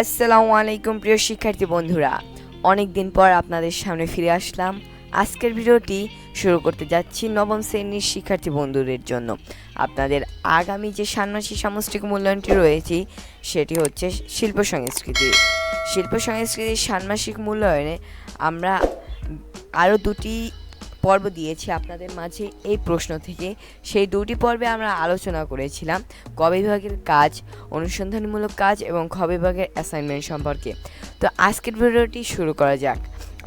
আসসালামু আলাইকুম, প্রিয় শিক্ষার্থী বন্ধুরা। অনেক দিন পর আপনাদের সামনে ফিরে আসলাম। আজকের ভিডিওটি শুরু করতে যাচ্ছি নবম শ্রেণির শিক্ষার্থী বন্ধুদের জন্য। আপনাদের আগামী যে ষান্মাসিক সামষ্টিক মূল্যায়নটি রয়েছে, সেটি হচ্ছে শিল্প সংস্কৃতি। শিল্প সংস্কৃতির ষান্মাসিক মূল্যায়নে আমরা আরও দুটি পর্ব দিয়েছি আপনাদের মাঝে এই প্রশ্ন থেকে। সেই দুটি পর্বে আমরা আলোচনা করেছিলাম, ক বিভাগের কাজ, অনুসন্ধানমূলক কাজ এবং খ বিভাগের অ্যাসাইনমেন্ট সম্পর্কে। তো আজকের ভিডিওটি শুরু করা যাক।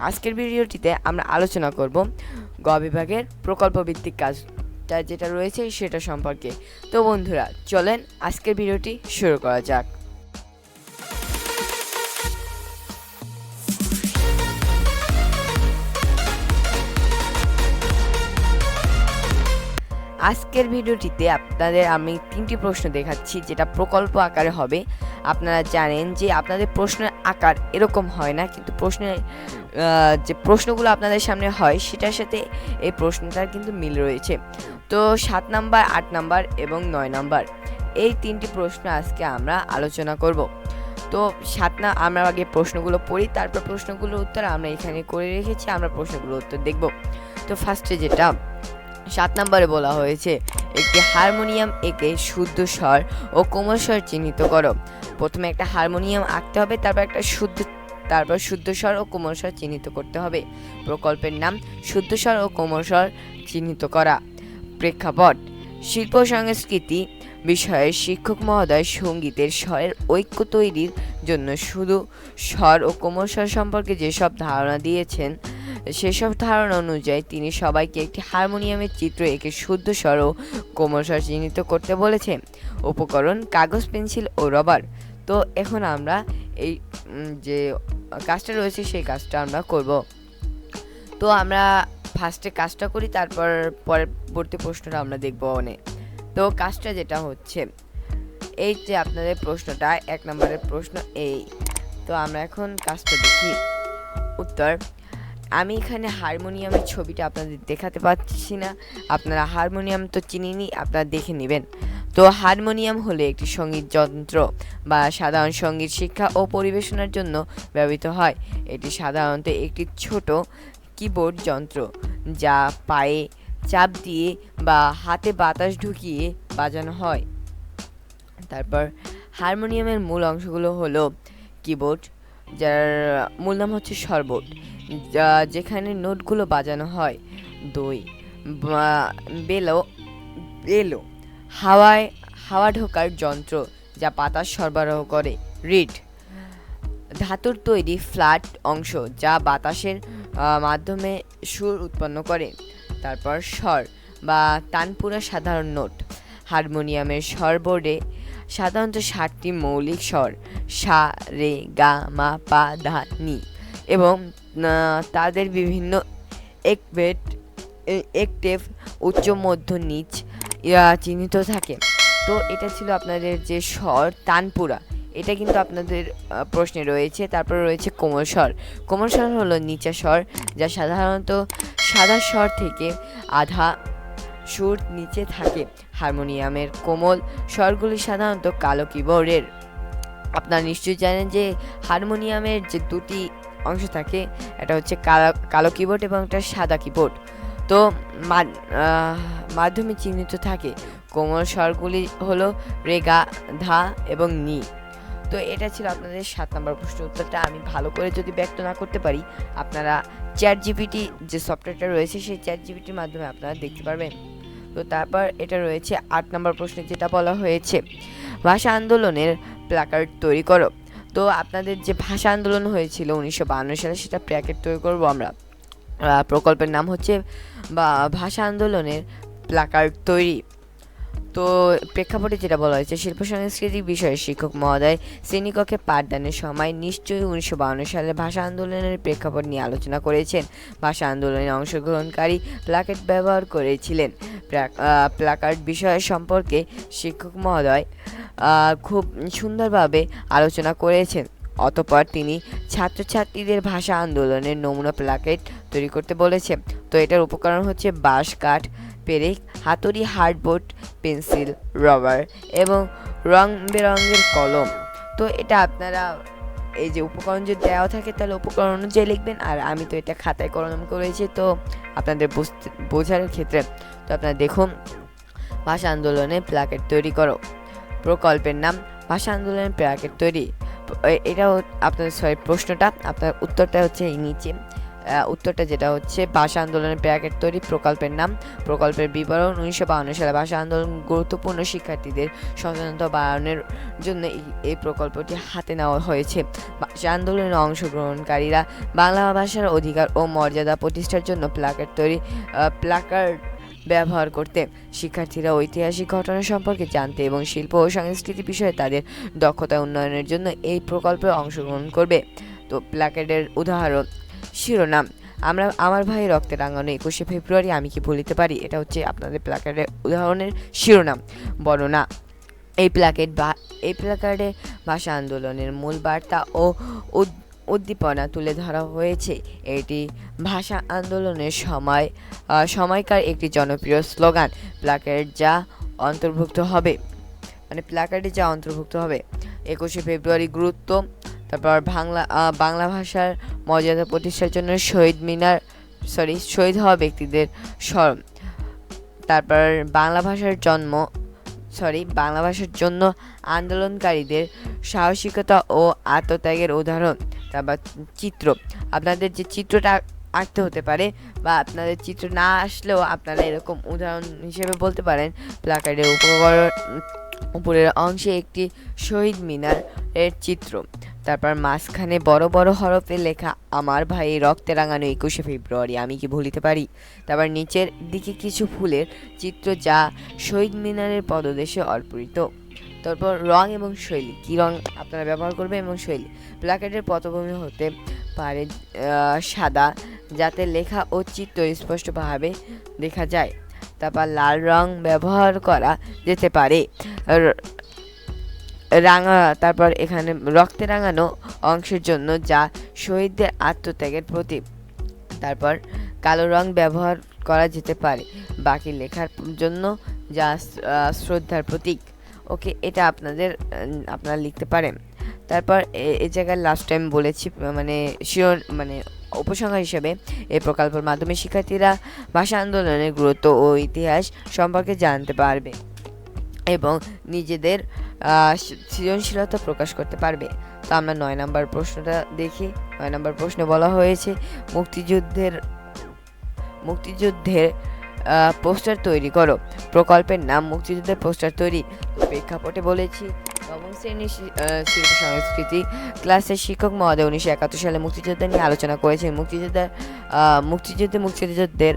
আজকের ভিডিওটিতে আমরা আলোচনা করব গ বিভাগের প্রকল্প ভিত্তিক কাজটা যেটা রয়েছে সেটা সম্পর্কে। তো বন্ধুরা, চলেন আজকের ভিডিওটি শুরু করা যাক। আজকের ভিডিওটিতে আপনাদের আমি তিনটি প্রশ্ন দেখাচ্ছি, যেটা প্রকল্প আকারে হবে। আপনারা জানেন যে আপনাদের প্রশ্নের আকার এরকম হয় না, কিন্তু প্রশ্নের যে প্রশ্নগুলো আপনাদের সামনে হয়, সেটার সাথে এই প্রশ্নটার কিন্তু মিল রয়েছে। তো সাত নাম্বার, আট নাম্বার এবং নয় নাম্বার, এই তিনটি প্রশ্ন আজকে আমরা আলোচনা করব। তো সাত না, আমরা আগে প্রশ্নগুলো পড়ি, তারপর প্রশ্নগুলোর উত্তর আমরা এখানে করে রেখেছি, আমরা প্রশ্নগুলোর উত্তর দেখব। তো ফার্স্টে যেটা সাত নম্বরে বলা হয়েছে, একটি হারমোনিয়াম, এঁকে শুদ্ধ স্বর ও কোমল স্বর চিহ্নিত করো। প্রথমে একটা হারমোনিয়াম আঁকতে হবে, তারপর একটা শুদ্ধ, তারপর শুদ্ধ স্বর ও কোমল স্বর চিহ্নিত করতে হবে। প্রকল্পের নাম, শুদ্ধ স্বর ও কোমল স্বর চিহ্নিত করা। প্রেক্ষাপট, শিল্প সংস্কৃতি বিষয়ে শিক্ষক মহোদয় সঙ্গীতের স্বরের ঐক্য তৈরির জন্য শুধু স্বর ও কোমল স্বর সম্পর্কে যেসব ধারণা দিয়েছেন সেসব ধারণা অনুযায়ী তিনি সবাইকে একটি হারমোনিয়ামের চিত্র এঁকে শুদ্ধ স্বর ও কোমল স্বর চিহ্নিত করতে বলেছে উপকরণ, কাগজ, পেন্সিল ও রবার। তো এখন আমরা এই যে কাজটা রয়েছে সেই কাজটা আমরা করব। তো আমরা ফার্স্টে কাজটা করি, তারপর পরবর্তী প্রশ্নটা আমরা দেখব অনেক। তো কাজটা যেটা হচ্ছে, এই যে আপনাদের প্রশ্নটা, এক নম্বরের প্রশ্ন এই। তো আমরা এখন কাজটা দেখি। উত্তর আমি এখানে হারমোনিয়ামের ছবিটা আপনাদের দেখাতে পাচ্ছি না। আপনারা হারমোনিয়াম তো চিনিনি আপনারা দেখে নেবেন। তো হারমোনিয়াম হলো একটি সংগীত যন্ত্র বা সাধারণ সংগীত শিক্ষা ও পরিবেশনার জন্য ব্যবহৃত হয়। এটি সাধারণত একটি ছোট কিবোর্ড যন্ত্র যা পায়ে চাপ দিয়ে বা হাতে বাতাস ঢুকিয়ে বাজানো হয়। তারপর হারমোনিয়ামের মূল অংশগুলো হলো কিবোর্ড যার মূল নাম হচ্ছে সরবোর্ড যা যেখানে নোটগুলো বাজানো হয়, দই বেলো বেলো, হাওয়ায়, হাওয়া ঢোকার যন্ত্র যা বাতাস সরবরাহ করে, রিড। ধাতুর তৈরি ফ্ল্যাট অংশ যা বাতাসের মাধ্যমে সুর উৎপন্ন করে। তারপর স্বর বা তানপুরা সাধারণ নোট। হারমোনিয়ামের স্বরবোর্ডে সাধারণত ষাটটি মৌলিক স্বর, সা, রে, গা, মা, পা, ধা, নি এবং তাদের বিভিন্ন একবেট একটেভ উচ্চ, মধ্য, নিচ চিহ্নিত থাকে। তো এটা ছিল আপনাদের যে স্বর তানপুরা। এটা কিন্তু আপনাদের প্রশ্নে রয়েছে। তারপর রয়েছে কোমল স্বর। কোমল স্বর হলো নিচা স্বর, যা সাধারণত সাদা স্বর থেকে আধা সুর নিচে থাকে। হারমোনিয়ামের কোমল স্বরগুলি সাধারণত কালো কিবোর্ডের। আপনারা নিশ্চয়ই জানেন যে হারমোনিয়ামের যে দুটি অংশ থাকে, এটা হচ্ছে কালো কালো কিবোর্ড এবং একটা সাদা কিবোর্ড। তো মাধ্যমে চিহ্নিত থাকে। কোমল স্বরগুলি হলো রেগা, ধা এবং নি। তো এটা ছিল আপনাদের সাত নম্বর প্রশ্ন উত্তরটা। আমি ভালো করে যদি ব্যক্ত না করতে পারি, আপনারা চ্যাট জিপিটি যে সফটওয়্যারটা রয়েছে, সেই চ্যাট জিপিটির মাধ্যমে আপনারা দেখতে পারবেন। তো তারপর এটা রয়েছে আট নম্বর প্রশ্নে যেটা বলা হয়েছে, ভাষা আন্দোলনের প্ল্যাকার্ড তৈরি করো। তো আপনাদের যে ভাষা আন্দোলন হয়েছিল উনিশশো সালে সেটা প্ল্যাকেট তৈরি করব আমরা। প্রকল্পের নাম হচ্ছে বা, ভাষা আন্দোলনের প্ল্যাকার্ড তৈরি। তো প্রেক্ষাপটে যেটা বলা হয়েছে, শিল্প সংস্কৃতি বিষয়ে শিক্ষক মহোদয় শ্রেণীকক্ষে পাঠদানের সময় নিশ্চয়ই উনিশশো বাউন্ন সালে ভাষা আন্দোলনের প্রেক্ষাপট নিয়ে আলোচনা করেছেন। ভাষা আন্দোলনে অংশগ্রহণকারী প্লাকেট ব্যবহার করেছিলেন। প্লা- প্লাকার্ড বিষয় সম্পর্কে শিক্ষক মহোদয় খুব সুন্দরভাবে আলোচনা করেছেন। অতপর তিনি ছাত্রছাত্রীদের ভাষা আন্দোলনের নমুনা প্লাকেট তৈরি করতে বলেছে তো এটার উপকরণ হচ্ছে বাঁশ কাঠ পেরেক, হাতুড়ি, হার্ডবোর্ড, পেন্সিল, রবার এবং রং বেরঙের কলম। তো এটা আপনারা এই যে উপকরণ যদি দেওয়া থাকে, তাহলে উপকরণ অনুযায়ী লিখবেন। আর আমি তো এটা খাতায় কলম করেছি, তো আপনাদের বুঝতে, বোঝার ক্ষেত্রে। তো আপনারা দেখুন, ভাষা আন্দোলনে প্লাকেট তৈরি করো। প্রকল্পের নাম, ভাষা আন্দোলনের প্লাকেট তৈরি। এটাও আপনার সরি প্রশ্নটা, আপনার উত্তরটা হচ্ছে এই নিচে। উত্তরটা যেটা হচ্ছে, ভাষা আন্দোলনের প্যাকেট তৈরি প্রকল্পের নাম। প্রকল্পের বিবরণ উনিশশো বাউন্ন সালে ভাষা আন্দোলন গুরুত্বপূর্ণ শিক্ষার্থীদের সচেতনতা বাড়ানোর জন্য এই- প্রকল্পটি হাতে নেওয়া হয়েছে। ভাষা আন্দোলনে অংশগ্রহণকারীরা বাংলা ভাষার অধিকার ও মর্যাদা প্রতিষ্ঠার জন্য প্লাকেট তৈরি প্লাকার্ড ব্যবহার করতে শিক্ষার্থীরা ঐতিহাসিক ঘটনা সম্পর্কে জানতে এবং শিল্প ও সংস্কৃতি বিষয়ে তাদের দক্ষতা উন্নয়নের জন্য এই প্রকল্পে অংশগ্রহণ করবে। তো প্ল্যাকেটের উদাহরণ শিরোনাম। আমরা, আমার ভাই রক্তে রাঙানো একুশে ফেব্রুয়ারি আমি কি বলিতে পারি? এটা হচ্ছে আপনাদের প্ল্যাকেটের উদাহরণের শিরোনাম। বর্ণনা। এই প্ল্যাকেট বা, এই প্ল্যাকার্ডে ভাষা আন্দোলনের মূল বার্তা ও উদ- উদ্দীপনা তুলে ধরা হয়েছে। এটি ভাষা আন্দোলনের সময় সময়কার একটি জনপ্রিয় স্লোগান। প্ল্যাকার্ড যা অন্তর্ভুক্ত হবে। মানে প্ল্যাকার্ডে যা অন্তর্ভুক্ত হবে। একুশে ফেব্রুয়ারি গুরুত্ব তারপর বাংলা বাংলা ভাষার মর্যাদা প্রতিষ্ঠার জন্য শহীদ মিনার সরি শহীদ হওয়া ব্যক্তিদের স্মরণ। তারপর বাংলা ভাষার জন্ম সরি বাংলা ভাষার জন্য আন্দোলনকারীদের সাহসিকতা ও আত্মত্যাগের উদাহরণ। তারপর চিত্র, আপনাদের যে চিত্রটা আঁকতে হতে পারে বা আপনাদের চিত্র না আসলেও আপনারা এরকম উদাহরণ হিসেবে বলতে পারেন প্লাকার্ডের উপকরণ উপরের অংশে একটি শহীদ মিনার এর চিত্র। তারপর মাঝখানে বড় বড় হরফে লেখা, আমার ভাই রক্তে রাঙানো একুশে ফেব্রুয়ারি, আমি কি ভুলিতে পারি? তারপর নিচের দিকে কিছু ফুলের চিত্র যা শহীদ মিনারের পদদেশে অর্পিত তারপর রং এবং শৈলী, কী রং আপনারা ব্যবহার করবেন এবং শৈলী? প্লাকেটের পটভূমি হতে পারে সাদা, যাতে লেখা ও চিত্র স্পষ্টভাবে দেখা যায়। তারপর লাল রং ব্যবহার করা যেতে পারে। রাঙা, তারপর এখানে রক্তে রাঙানো অংশের জন্য যা শহীদদের আত্মত্যাগের প্রতীক। তারপর কালো রং ব্যবহার করা যেতে পারে। বাকি লেখার জন্য যা শ্রদ্ধার প্রতীক। ওকে, এটা আপনাদের, আপনারা লিখতে পারেন। তারপর এ- এই জায়গায় লাস্ট টাইম বলেছি মানে শিওর মানে উপসংহার হিসেবে এই প্রকল্পের মাধ্যমে শিক্ষার্থীরা ভাষা আন্দোলনের গুরুত্ব ও ইতিহাস সম্পর্কে জানতে পারবে এবং নিজেদের সৃজনশীলতা প্রকাশ করতে পারবে। তো আমরা নয় নম্বর প্রশ্নটা দেখি। নয় নম্বর প্রশ্নে বলা হয়েছে, মুক্তিযুদ্ধের মুক্তিযুদ্ধের পোস্টার তৈরি করো। প্রকল্পের নাম মুক্তিযুদ্ধের পোস্টার তৈরি। প্রেক্ষাপটে বলেছি নবম শ্রেণির শিল্প সংস্কৃতি ক্লাসের শিক্ষক মহোদয় উনিশশো একাত্তর সালে মুক্তিযুদ্ধ নিয়ে আলোচনা করেছেন। মুক্তিযোদ্ধার মুক্তিযুদ্ধে মুক্তিযোদ্ধাদের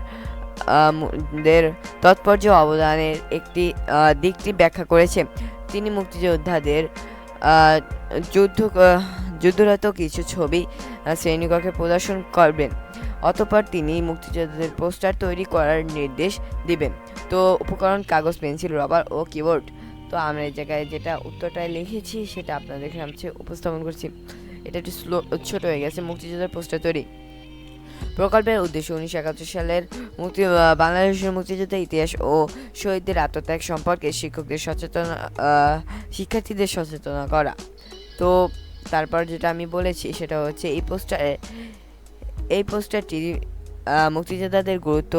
দের তৎপর্য অবদানের একটি দিকটি ব্যাখ্যা করেছে তিনি মুক্তিযোদ্ধাদের যুদ্ধ যুদ্ধরত কিছু ছবি শ্রেণীকক্ষে প্রদর্শন করবেন। অতপর তিনি মুক্তিযোদ্ধাদের পোস্টার তৈরি করার নির্দেশ দিবেন। তো উপকরণ, কাগজ, পেন্সিল, রবার ও কিবোর্ড তো আমরা এই জায়গায় যেটা উত্তরটায় লিখেছি, সেটা আপনাদের সামনে উপস্থাপন করছি। এটা একটু স্লো, ছোট হয়ে গেছে, মুক্তিযোদ্ধার পোস্টার তৈরি। প্রকল্পের উদ্দেশ্য উনিশশো একাত্তর সালের মুক্তি বাংলাদেশের মুক্তিযুদ্ধের ইতিহাস ও শহীদদের আত্মত্যাগ সম্পর্কে শিক্ষকদের সচেতন শিক্ষার্থীদের সচেতন করা। তো তারপর যেটা আমি বলেছি, সেটা হচ্ছে এই পোস্টারে, এই পোস্টারটি মুক্তিযোদ্ধাদের গুরুত্ব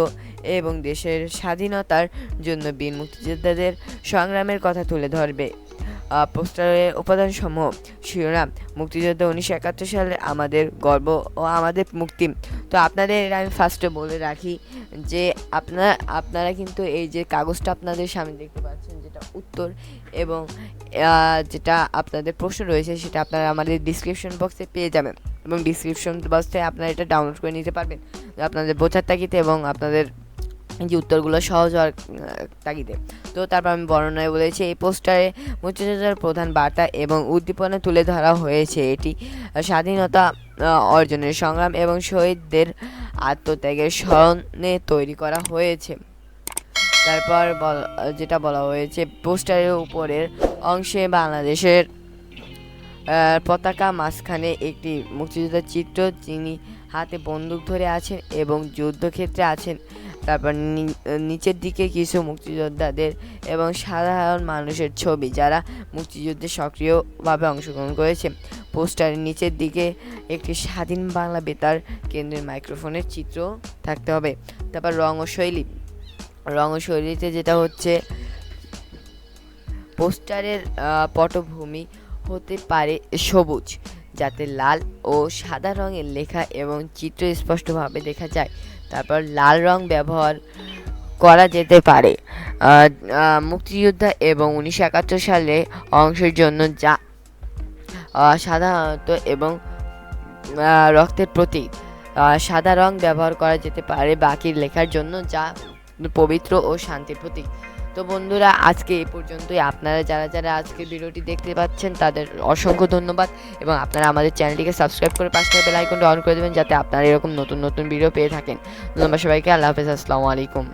এবং দেশের স্বাধীনতার জন্য বীর মুক্তিযোদ্ধাদের সংগ্রামের কথা তুলে ধরবে। পোস্টারের উপাদানসমূহ, শিরোনাম, মুক্তিযোদ্ধা উনিশশো একাত্তর সালে আমাদের গর্ব ও আমাদের মুক্তি। তো আপনাদের আমি ফার্স্টে বলে রাখি যে আপনারা আপনারা কিন্তু এই যে কাগজটা আপনাদের সামনে দেখতে পাচ্ছেন যেটা উত্তর এবং যেটা আপনাদের প্রশ্ন রয়েছে সেটা আপনারা আমাদের ডিসক্রিপশন বক্সে পেয়ে যাবেন। এবং ডিসক্রিপশন বক্সে আপনারা এটা ডাউনলোড করে নিতে পারবেন। আপনাদের বোঝার তাগিদে এবং আপনাদের যে উত্তরগুলো সহজ হওয়ার তাগিদে। তো তারপর আমি বর্ণনায় বলেছি, এই পোস্টারে মুক্তিযোদ্ধার প্রধান বার্তা এবং উদ্দীপনা তুলে ধরা হয়েছে এটি। স্বাধীনতা অর্জনের সংগ্রাম এবং শহীদদের আত্মত্যাগের স্মরণে তৈরি করা হয়েছে। তারপর যেটা বলা হয়েছে, পোস্টারের উপরের অংশে বাংলাদেশের পতাকা মাঝখানে একটি মুক্তিযোদ্ধার চিত্র, যিনি হাতে বন্দুক ধরে আছেন এবং যুদ্ধক্ষেত্রে আছেন। তারপর নিচের দিকে কিছু মুক্তিযোদ্ধাদের এবং সাধারণ মানুষের ছবি, যারা মুক্তিযুদ্ধে সক্রিয়ভাবে অংশগ্রহণ করেছে। পোস্টারের নিচের দিকে একটি স্বাধীন বাংলা বেতার কেন্দ্রের মাইক্রোফোনের চিত্র থাকতে হবে। তারপর রং ও শৈলী রং ও শৈলীতে যেটা হচ্ছে, পোস্টারের পটভূমি হতে পারে সবুজ, যাতে লাল ও সাদা রঙের লেখা এবং চিত্র স্পষ্টভাবে দেখা যায়। তারপর লাল রং ব্যবহার করা যেতে পারে। মুক্তিযোদ্ধা এবং উনিশশো একাত্তর সালে অংশের জন্য যা সাধারণত এবং রক্তের প্রতীক। সাদা রং ব্যবহার করা যেতে পারে বাকি লেখার জন্য যা পবিত্র ও শান্তির প্রতীক। তো বন্ধুরা, আজকে এ পর্যন্তই। আপনারা যারা যারা আজকে ভিডিওটি দেখতে পাচ্ছেন, তাদের অসংখ্য ধন্যবাদ এবং আপনারা আমাদের চ্যানেলটিকে সাবস্ক্রাইব করে পাশে বেল আইকনটা অন করে দেবেন যাতে আপনারা এরকম নতুন নতুন ভিডিও পেয়ে থাকেন। ধন্যবাদ সবাইকে। আল্লাহ হাফেজ। আসসালামু আলাইকুম।